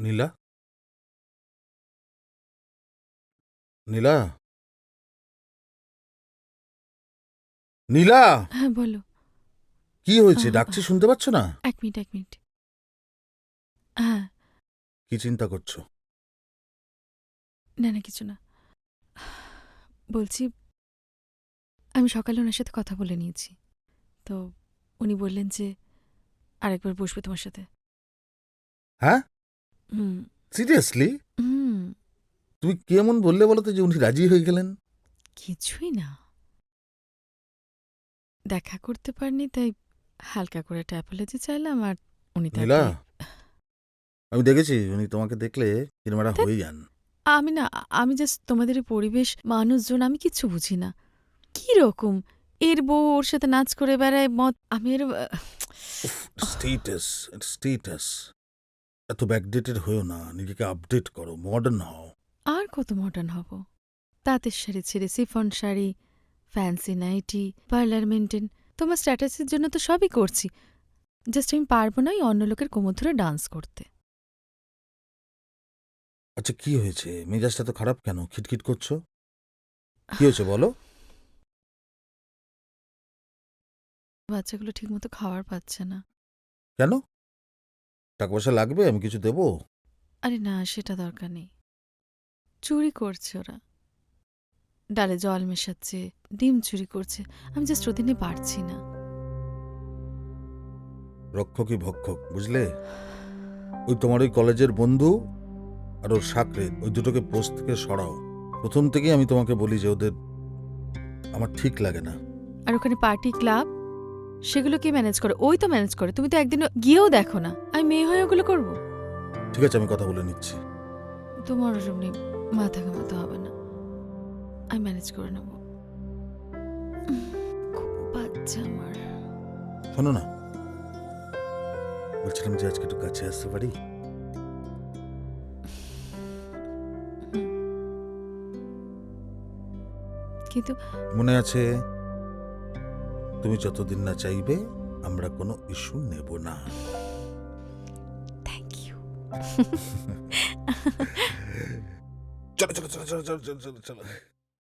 নীলা নীলা নীলা হ্যাঁ বলো। কি হয়েছে? ডাকছি শুনতে পাচ্ছ না? এক মিনিট এক মিনিট। হ্যাঁ। কি চিন্তা করছ? না না কিছু না। বলছি আমি সকালে ওনার সাথে কথা বলে নিয়েছি। তো উনি বললেন যে আরেকবার বসবে তোমার সাথে। হ্যাঁ? সিরিয়াসলি হুম। তুমি কেমন বললে বলো তো যে উনি রাজি হয়ে গেলেন? কিছুই না। দেখা করতে পারিনি তাই হালকা করে একটা অ্যাপোলজি চাইলাম আর উনি নীলা আমি দেখেছি উনি তোমাকে দেখলে ধ্যাৎ। হয়ে যান। আমি না আমি জাস্ট তোমাদের এই পরিবেশ মানুষজন আমি কিচ্ছু বুঝি না। কি রকম? এর বউ ওর সাথে নাচ করে বেড়ায় মত আমি এর স্টেটাস স্টেটাস এত ব্যাকডেটেড হয়েও না নিজেকে আপডেট করো মডার্ন হও। আর কত মডার্ন হব? তাঁতের শাড়ি ছেড়ে chiffon sari fancy nightie parlour maintain তোমার স্ট্যাটাসের জন্য তো সবই করছি। জাস্ট আমি পারব না অন্য লোকের কোমর ধরে ডান্স করতে। আচ্ছা কি হয়েছে? মেজাজটা তো খারাপ কেন? খিটখিট করছ? কি হয়েছে বলো? বাচ্চাগুলো ঠিকমতো খাওয়ার পাচ্ছে না। কেন? টাকা পয়সা লাগবে আমি কিছু দেবো? আরে না সেটা দরকার নেই। চুরি করছে ওরা। ডালে জল মেশাচ্ছে ডিম চুরি করছে আমি জাস্ট ওদিনে পারছি না। রক্ষকই ভক্ষক বুঝলে? ওই তোমার ওই কলেজের বন্ধু আর ওর সাকরে ওই দুটোকে পোস্ট থেকে সরাও। প্রথম থেকেই আমি তোমাকে বলি যে ওদের আমার ঠিক লাগে না। আর ওখানে পার্টি ক্লাব? সেগুলো কে ম্যানেজ করে ওই তো ম্যানেজ করে তুমি তো একদিন গিয়েও দেখো না। আমি মেয়ে হয়ে ওগুলো করব? ঠিক আছে আমি কথা বলে নিচ্ছি। তোমার ওসব নিয়ে মাথা ঘামাতে হবে না। আমি ম্যানেজ করে নেব। খুব বাচ্চা আমার। শোনো না। বলছিলাম যে আজকে একটু কাছে আসতে পারি? কিন্তু মনে আছে তুমি যতদিন না চাইবে আমরা কোনো ইস্যু নেব না। থ্যাংক ইউ চলো চলো চলো চলো চলো চলো চলো।